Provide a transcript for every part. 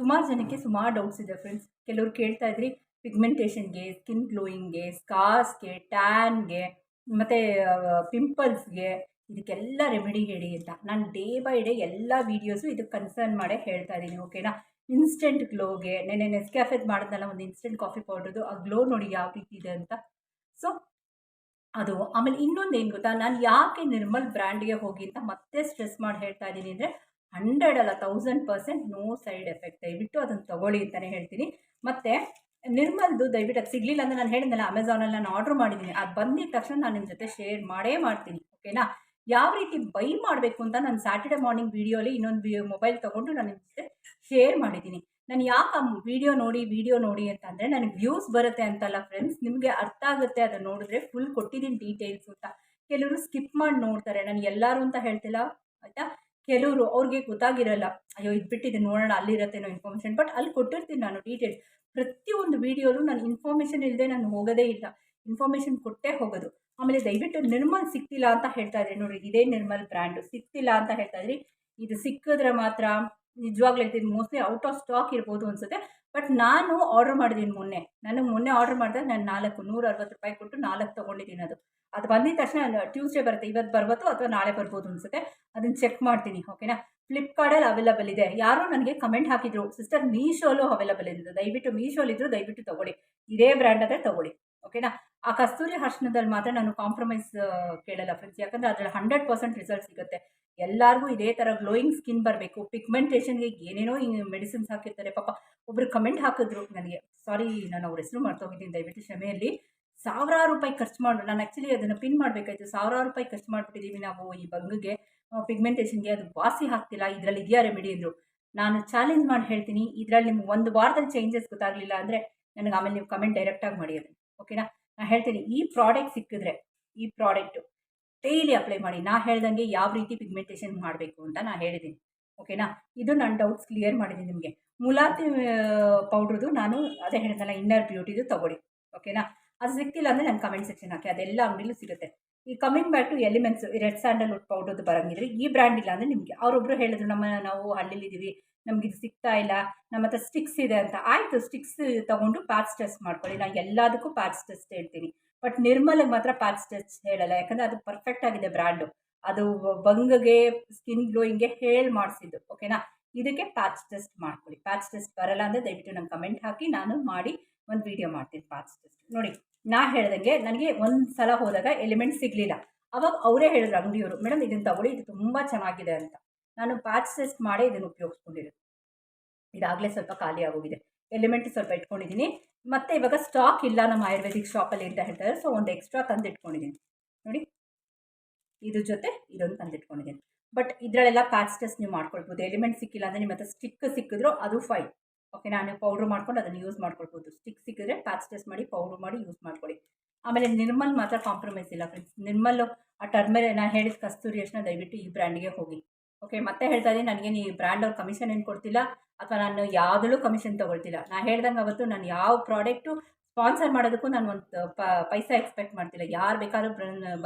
ಸುಮಾರು ಜನಕ್ಕೆ ಸುಮಾರು ಡೌಟ್ಸ್ ಇದೆ ಫ್ರೆಂಡ್ಸ್ ಕೆಲವರು ಕೇಳ್ತಾ ಇದ್ರಿ ಪಿಗ್ಮೆಂಟೇಷನ್ಗೆ ಸ್ಕಿನ್ ಗ್ಲೋಯಿಂಗ್ಗೆ ಸ್ಕಾರ್ಸ್ಗೆ ಟ್ಯಾನ್ಗೆ ಮತ್ತು ಪಿಂಪಲ್ಸ್ಗೆ ಇದಕ್ಕೆಲ್ಲ ರೆಮಿಡಿ ಹೇಳಿ ಅಂತ. ನಾನು ಡೇ ಬೈ ಡೇ ಎಲ್ಲ ವೀಡಿಯೋಸು ಇದಕ್ಕೆ ಕನ್ಸರ್ನ್ ಮಾಡೇ ಹೇಳ್ತಾ ಇದ್ದೀನಿ ಓಕೆನಾ ಇನ್ಸ್ಟೆಂಟ್ ಗ್ಲೋಗೆ ನೆನೆ ನೆಸ್ಕ್ಯಾಫೆದ್ ಮಾಡಿದ್ನಲ್ಲ, ಒಂದು ಇನ್ಸ್ಟೆಂಟ್ ಕಾಫಿ ಪೌಡ್ರದು ಆ ಗ್ಲೋ ನೋಡಿ ಯಾವ ರೀತಿ ಇದೆ ಅಂತ. ಸೊ ಅದು, ಆಮೇಲೆ ಇನ್ನೊಂದು ಏನು ಗೊತ್ತಾ? ನಾನು ಯಾಕೆ ನಿರ್ಮಲ್ ಬ್ರ್ಯಾಂಡ್ಗೆ ಹೋಗಿ ಅಂತ ಮತ್ತೆ ಸ್ಟ್ರೆಸ್ ಮಾಡಿ ಹೇಳ್ತಾ ಇದ್ದೀನಿ ಅಂದರೆ ಹಂಡ್ರೆಡ್ ಅಲ್ಲ thousand percent no side effect ದಯವಿಟ್ಟು ಅದನ್ನು ತೊಗೊಳ್ಳಿ ಅಂತಲೇ ಹೇಳ್ತೀನಿ. ಮತ್ತು ನಿರ್ಮಲ್ದು ದಯವಿಟ್ಟು ಅದು ಸಿಗಲಿಲ್ಲ ಅಂದರೆ ನಾನು ಹೇಳಿದ್ನಲ್ಲ ಅಮೆಝಾನಲ್ಲಿ ನಾನು ಆರ್ಡ್ರ್ ಮಾಡಿದ್ದೀನಿ ಅದು ಬಂದಿದ ತಕ್ಷಣ ನಾನು ನಿಮ್ಮ ಜೊತೆ ಶೇರ್ ಮಾಡೇ ಮಾಡ್ತೀನಿ ಓಕೆನಾ ಯಾವ ರೀತಿ ಬೈ ಮಾಡಬೇಕು ಅಂತ ನಾನು ಸ್ಯಾಟರ್ಡೆ ಮಾರ್ನಿಂಗ್ ವೀಡಿಯೋಲಿ ಇನ್ನೊಂದು ಮೊಬೈಲ್ ತೊಗೊಂಡು ನಾನು ನಿಮ್ಮ ಜೊತೆ ಶೇರ್ ಮಾಡಿದ್ದೀನಿ ನಾನು ಯಾಕೆ ವೀಡಿಯೋ ನೋಡಿ ವೀಡಿಯೋ ನೋಡಿ ಅಂತಂದರೆ ನನಗೆ ವ್ಯೂಸ್ ಬರುತ್ತೆ ಅಂತಲ್ಲ ಫ್ರೆಂಡ್ಸ್ ನಿಮಗೆ ಅರ್ಥ ಆಗುತ್ತೆ ಅದನ್ನು ನೋಡಿದ್ರೆ ಫುಲ್ ಕೊಟ್ಟಿದ್ದೀನಿ ಡೀಟೇಲ್ಸ್ ಅಂತ. ಕೆಲವರು ಸ್ಕಿಪ್ ಮಾಡಿ ನೋಡ್ತಾರೆ. ನಾನು ಎಲ್ಲರೂ ಅಂತ ಹೇಳ್ತಿಲ್ಲ, ಆಯಿತಾ? ಕೆಲವರು ಅವ್ರಿಗೆ ಗೊತ್ತಾಗಿರಲ್ಲ, ಅಯ್ಯೋ, ಇದು ಬಿಟ್ಟಿದೆ, ನೋಡೋಣ ಅಲ್ಲಿರತ್ತೇನೋ ಇನ್ಫಾರ್ಮೇಷನ್ ಬಟ್ ಅಲ್ಲಿ ಕೊಟ್ಟಿರ್ತೀನಿ ನಾನು ಡೀಟೇಲ್ಸ್ ಪ್ರತಿಯೊಂದು ವೀಡಿಯೋಲು ನಾನು ಇನ್ಫಾರ್ಮೇಷನ್ ಇಲ್ಲದೆ ನಾನು ಹೋಗೋದೇ ಇಲ್ಲ. ಇನ್ಫಾರ್ಮೇಷನ್ ಕೊಟ್ಟೇ ಹೋಗೋದು. ಆಮೇಲೆ ದಯವಿಟ್ಟು ನಿರ್ಮಲ್ ಸಿಕ್ತಿಲ್ಲ ಅಂತ ಹೇಳ್ತಾ ಇದ್ರಿ ನೋಡಿ ಇದೇ ನಿರ್ಮಲ್ ಬ್ರ್ಯಾಂಡು ಸಿಕ್ತಿಲ್ಲ ಅಂತ ಹೇಳ್ತಾ ಇದ್ರಿ. ಇದು ಸಿಕ್ಕಿದ್ರೆ ಮಾತ್ರ ನಿಜವಾಗ್ಲೂ ಹೇಳ್ತೀನಿ ಮೋಸ್ಟ್ಲಿ ಔಟ್ ಆಫ್ ಸ್ಟಾಕ್ ಇರ್ಬೋದು ಅನ್ಸುತ್ತೆ. ಬಟ್ ನಾನು ಆರ್ಡರ್ ಮಾಡಿದ್ದೀನಿ ಮೊನ್ನೆ. ನನಗೆ ಮೊನ್ನೆ ಆರ್ಡರ್ ಮಾಡಿದಾಗ ನಾನು ನಾಲ್ಕು ನೂರ ಅರವತ್ತು ರೂಪಾಯಿ ಕೊಟ್ಟು ನಾಲ್ಕು ತೊಗೊಂಡಿದ್ದೀನಿ ಅದು. ಅದು ಬಂದಿದ ತಕ್ಷಣ ಟ್ಯೂಸ್ಡೇ ಬರುತ್ತೆ, ಇವತ್ತು ಬರ್ಬೋದು ಅಥವಾ ನಾಳೆ ಬರ್ಬೋದು ಅನ್ಸುತ್ತೆ. ಅದನ್ನು ಚೆಕ್ ಮಾಡ್ತೀನಿ ಓಕೆನಾ ಫ್ಲಿಪ್ಕಾರ್ಟಲ್ಲಿ ಅವೈಲಬಲ್ ಇದೆ. ಯಾರೋ ನನಗೆ ಕಮೆಂಟ್ ಹಾಕಿದ್ರು ಸಿಸ್ಟರ್ ಮೀಶೋಲು ಅವೈಲಬಲ್ ಇದೆ. ದಯವಿಟ್ಟು ಮೀಶೋಲಿದ್ರು ದಯವಿಟ್ಟು ತೊಗೊಳ್ಳಿ. ಇದೇ ಬ್ರ್ಯಾಂಡ್ ಆದರೆ ತೊಗೊಳ್ಳಿ ಓಕೆನಾ ಆ ಕಸ್ತೂರಿ ಹರ್ಷಣದಲ್ಲಿ ಮಾತ್ರ ನಾನು ಕಾಂಪ್ರಮೈಸ್ ಕೇಳಲ್ಲ ಫ್ರೆಂಡ್ಸ್ ಯಾಕಂದರೆ ಅದರಲ್ಲಿ ಹಂಡ್ರೆಡ್ ಪರ್ಸೆಂಟ್ ರಿಸಲ್ಟ್ ಸಿಗುತ್ತೆ. ಎಲ್ಲರಿಗೂ ಇದೇ ಥರ ಗ್ಲೋಯಿಂಗ್ ಸ್ಕಿನ್ ಬರಬೇಕು. ಪಿಗ್ಮೆಂಟೇಷನ್ಗೆ ಏನೇನೋ ಈ ಮೆಡಿಸಿನ್ಸ್ ಹಾಕಿರ್ತಾರೆ. ಪಾಪ ಒಬ್ಬರು ಕಮೆಂಟ್ ಹಾಕಿದ್ರು ನನಗೆ. ಸಾರಿ ನಾನು ಅವ್ರ ಹೆಸರು ಮಾಡ್ತೋಗಿದ್ದೀನಿ ದಯವಿಟ್ಟು ಕ್ಷಮೆಯಲ್ಲಿ. ಸಾವಿರಾರು ರೂಪಾಯಿ ಖರ್ಚು ಮಾಡು. ನಾನು ಆ್ಯಕ್ಚುಲಿ ಅದನ್ನು ಪಿನ್ ಮಾಡಬೇಕಾಯ್ತು. ಸಾವಿರಾರು ರೂಪಾಯಿ ಖರ್ಚು ಮಾಡಿಬಿಟ್ಟಿದ್ದೀವಿ ನಾವು ಈ ಬಂಗಿಗೆ. ಪಿಗ್ಮೆಂಟೇಷನ್ಗೆ ಅದು ವಾಸಿ ಹಾಕ್ತಿಲ್ಲ ಇದರಲ್ಲಿ ಇದೆಯಾ ರೆಮಿಡಿ ಅಂದರು. ನಾನು ಚಾಲೆಂಜ್ ಮಾಡಿ ಹೇಳ್ತೀನಿ. ಇದರಲ್ಲಿ ನಿಮ್ಗೆ ಒಂದು ವಾರದಲ್ಲಿ ಚೇಂಜಸ್ ಗೊತ್ತಾಗಲಿಲ್ಲ ಅಂದರೆ, ನನಗೆ ಆಮೇಲೆ ನೀವು ಕಮೆಂಟ್ ಡೈರೆಕ್ಟಾಗಿ ಮಾಡಿ ಅದನ್ನು. ಓಕೆನಾ ನಾನು ಹೇಳ್ತೀನಿ, ಈ ಪ್ರಾಡಕ್ಟ್ ಸಿಕ್ಕಿದ್ರೆ, ಈ ಪ್ರಾಡಕ್ಟು ಡೈಲಿ ಅಪ್ಲೈ ಮಾಡಿ, ನಾ ಹೇಳ್ದಂಗೆ ಯಾವ ರೀತಿ ಪಿಗ್ಮೆಂಟೇಷನ್ ಮಾಡಬೇಕು ಅಂತ ನಾನು ಹೇಳಿದ್ದೀನಿ ಓಕೆನಾ ಇದು ನನ್ನ ಡೌಟ್ಸ್ ಕ್ಲಿಯರ್ ಮಾಡಿದ್ದೀನಿ ನಿಮಗೆ. ಮುಲಾತಿ ಪೌಡ್ರದು ನಾನು ಅದೇ ಹೇಳಿದ್ನಲ್ಲ ಇನ್ನರ್ ಬ್ಯೂಟಿದು ತೊಗೊಳ್ಳಿ. ಓಕೆನಾ ಅದು ಸಿಕ್ತಿಲ್ಲ ಅಂದರೆ ನನ್ನ ಕಮೆಂಟ್ ಸೆಕ್ಷನ್ ಹಾಕಿ, ಅದೆಲ್ಲ ಅಂಗಡಿಲೂ ಸಿಗುತ್ತೆ ಈ coming back to elements red sandalwood ಪೌಡರ್ದು ಬರಂಗಿದ್ರೆ ಈ ಬ್ರ್ಯಾಂಡ್ ಇಲ್ಲ ಅಂದರೆ ನಿಮಗೆ ಅವರೊಬ್ಬರು ಹೇಳಿದ್ರು, ನಮ್ಮ ನಾವು ಹಳ್ಳಿಲಿದ್ದೀವಿ, ನಮ್ಗೆ ಇದು ಸಿಗ್ತಾ ಇಲ್ಲ, ನಮ್ಮ ಹತ್ರ ಸ್ಟಿಕ್ಸ್ ಇದೆ ಅಂತ. ಆಯಿತು ಸ್ಟಿಕ್ಸ್ ತೊಗೊಂಡು ಪ್ಯಾಚ್ ಟೆಸ್ಟ್ ಮಾಡ್ಕೊಳ್ಳಿ ನಾನು ಎಲ್ಲದಕ್ಕೂ ಪ್ಯಾಚ್ ಟೆಸ್ಟ್ ಹೇಳ್ತೀನಿ. ಬಟ್ ನಿರ್ಮಲಿಗೆ ಮಾತ್ರ ಪ್ಯಾಚ್ ಟೆಸ್ಟ್ ಹೇಳಲ್ಲ, ಯಾಕಂದರೆ ಅದು ಪರ್ಫೆಕ್ಟ್ ಆಗಿದೆ ಬ್ರ್ಯಾಂಡು ಅದು ಬಂಗಗೆ ಸ್ಕಿನ್ ಗ್ಲೋಯಿಂಗ್ಗೆ ಹೇಳಿ ಮಾಡಿಸಿದ್ದು ಓಕೆನಾ ಇದಕ್ಕೆ ಪ್ಯಾಚ್ ಟೆಸ್ಟ್ ಮಾಡ್ಕೊಳ್ಳಿ. ಪ್ಯಾಚ್ ಟೆಸ್ಟ್ ಬರಲ್ಲ ಅಂದರೆ ದಯವಿಟ್ಟು ನಂಗೆ ಕಮೆಂಟ್ ಹಾಕಿ, ನಾನು ಮಾಡಿ ಒಂದು ವಿಡಿಯೋ ಮಾಡ್ತೀನಿ ಪ್ಯಾಚ್ ಟೆಸ್ಟ್ ನೋಡಿ. ನಾ ಹೇಳ್ದಂಗೆ ನನಗೆ ಒಂದು ಸಲ ಹೋದಾಗ ಎಲಿಮೆಂಟ್ ಸಿಗಲಿಲ್ಲ. ಅವಾಗ ಅವರೇ ಹೇಳಿದ್ರು ಅಂಗಡಿಯವರು, ಮೇಡಮ್ ಇದನ್ನು ತಗೊಳ್ಳಿ, ಇದು ತುಂಬ ಚೆನ್ನಾಗಿದೆ ಅಂತ. ನಾನು ಪ್ಯಾಚ್ ಟೆಸ್ಟ್ ಮಾಡೇ ಇದನ್ನು ಉಪಯೋಗಿಸ್ಕೊಂಡಿರೋದು. ಇದಾಗಲೇ ಸ್ವಲ್ಪ ಖಾಲಿ ಆಗೋಗಿದೆ. ಎಲಿಮೆಂಟ್ ಸ್ವಲ್ಪ ಇಟ್ಕೊಂಡಿದ್ದೀನಿ ಮತ್ತು ಇವಾಗ ಸ್ಟಾಕ್ ಇಲ್ಲ ನಮ್ಮ ಆಯುರ್ವೇದಿಕ್ ಶಾಪಲ್ಲಿ ಅಂತ ಹೇಳ್ತಾರೆ. ಸೊ ಒಂದು ಎಕ್ಸ್ಟ್ರಾ ತಂದಿಟ್ಕೊಂಡಿದ್ದೀನಿ ನೋಡಿ. ಇದ್ರ ಜೊತೆ ಇದೊಂದು ತಂದಿಟ್ಕೊಂಡಿದ್ದೀನಿ ಬಟ್ ಇದರಲ್ಲೆಲ್ಲ ಪ್ಯಾಚ್ ಟೆಸ್ಟ್ ನೀವು ಮಾಡ್ಕೊಳ್ಬೋದು. ಎಲಿಮೆಂಟ್ ಸಿಕ್ಕಿಲ್ಲ ಅಂದರೆ ನಿಮ್ಮ ಹತ್ರ ಸ್ಟಿಕ್ ಸಿಕ್ಕಿದ್ರು ಅದು ಫೈನ್ ಓಕೆ ನಾನು ಪೌಡ್ರ್ ಮಾಡ್ಕೊಂಡು ಅದನ್ನು ಯೂಸ್ ಮಾಡ್ಕೊಳ್ಬೋದು ಸ್ಟಿಕ್ ಸಿಕ್ಕಿದ್ರೆ ಪ್ಯಾಚ್ ಟೆಸ್ಟ್ ಮಾಡಿ ಪೌಡ್ರ್ ಮಾಡಿ ಯೂಸ್ ಮಾಡ್ಕೊಳ್ಳಿ. ಆಮೇಲೆ ನಿರ್ಮಲ್ ಮಾತ್ರ ಕಾಂಪ್ರಮೈಸ್ ಇಲ್ಲ ಫ್ರೆಂಡ್ಸ್ ನಿರ್ಮಲ್, ಆ ಟರ್ಮರಿ ನಾನು ಹೇಳಿದ ಕಸ್ತೂರಿ ಅಷ್ಟನ್ನ ದಯವಿಟ್ಟು ಈ ಬ್ರ್ಯಾಂಡ್ಗೆ ಹೋಗಿ. ಓಕೆ ಮತ್ತೆ ಹೇಳ್ತಾ ಇದ್ದೀನಿ ನನಗೆ ನೀವು ಬ್ರ್ಯಾಂಡ್ ಅವ್ರು ಕಮಿಷನ್ ಏನು ಕೊಡ್ತಿಲ್ಲ, ಅಥವಾ ನಾನು ಯಾವುದಲ್ಲೂ ಕಮಿಷನ್ ತೊಗೊಳ್ತಿಲ್ಲ. ನಾನು ಹೇಳ್ದಂಗೆ ಅವತ್ತು ನಾನು ಯಾವ ಪ್ರಾಡಕ್ಟು ಸ್ಪಾನ್ಸರ್ ಮಾಡೋದಕ್ಕೂ ನಾನು ಒಂದು ಪೈಸಾ ಎಕ್ಸ್ಪೆಕ್ಟ್ ಮಾಡ್ತಿಲ್ಲ. ಯಾರು ಬೇಕಾದ್ರೂ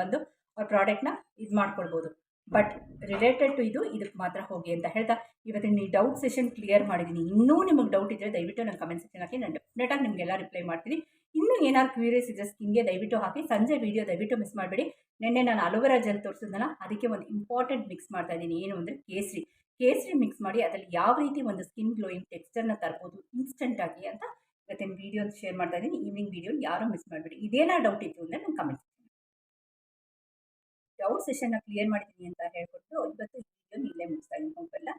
ಬಂದು ಅವ್ರ ಪ್ರಾಡಕ್ಟ್ನ ಇದು ಮಾಡ್ಕೊಳ್ಬೋದು. ಬಟ್ ರಿಲೇಟೆಡ್ ಟು ಇದು, ಇದಕ್ಕೆ ಮಾತ್ರ ಹೋಗಿ ಅಂತ ಹೇಳ್ತಾ, ಇವತ್ತಿನ ಈ ಡೌಟ್ ಸೆಷನ್ ಕ್ಲಿಯರ್ ಮಾಡಿದ್ದೀನಿ. ಇನ್ನೂ ನಿಮಗೆ ಡೌಟ್ ಇದ್ದರೆ ದಯವಿಟ್ಟು ನನ್ನ ಕಮೆಂಟ್ ಸೆಕ್ಷನ್ ಹಾಕಿ, ನಾನು ಡೆಫಿನೆಟಾಗಿ ನಿಮಗೆಲ್ಲ ರಿಪ್ಲೈ ಮಾಡ್ತೀನಿ. ಇನ್ನೂ ಏನಾದ್ರು ಕ್ಯೂರಿಯಸ್ ಇದ್ದರೆ ಸ್ಕಿನ್ಗೆ ದಯವಿಟ್ಟು ಹಾಕಿ, ಸಂಜೆ ವೀಡಿಯೋ ದಯವಿಟ್ಟು ಮಿಸ್ ಮಾಡಬೇಡಿ. ನಿನ್ನೆ ನಾನು ಅಲೋವೆರಾ ಜೆಲ್ ತೋರಿಸಿದ್ನಲ್ಲ, ಅದಕ್ಕೆ ಒಂದು ಇಂಪಾರ್ಟೆಂಟ್ ಮಿಕ್ಸ್ ಮಾಡ್ತಾ ಇದ್ದೀನಿ. ಏನು ಅಂದರೆ ಕೇಸರಿ. ಕೇಸರಿ ಮಿಕ್ಸ್ ಮಾಡಿ, ಅದರಲ್ಲಿ ಯಾವ ರೀತಿ ಒಂದು ಸ್ಕಿನ್ ಗ್ಲೋಯಿಂಗ್ ಟೆಕ್ಸ್ಚರ್ನ ತರ್ಬೋದು ಇನ್ಸ್ಟೆಂಟಾಗಿ ಅಂತ ಇವತ್ತಿನ ವೀಡಿಯೋ ಶೇರ್ ಮಾಡ್ತಾ ಇದ್ದೀನಿ. ಈವ್ನಿಂಗ್ ವೀಡಿಯೋ ಯಾರೂ ಮಿಸ್ ಮಾಡಬೇಡಿ. ಇದೇನಾ ಡೌಟ್ ಇತ್ತು ಅಂದರೆ ನಾನು ಕಮೆಂಟ್ ಡೌಟ್ ಸೆಷನ್ನ ಕ್ಲಿಯರ್ ಮಾಡಿದ್ದೀನಿ ಅಂತ ಹೇಳ್ಬಿಟ್ಟು ಇವತ್ತು ಇಲ್ಲೇ ಮುಗಿಸ್ತಾ ಇದ್ದೀನಿ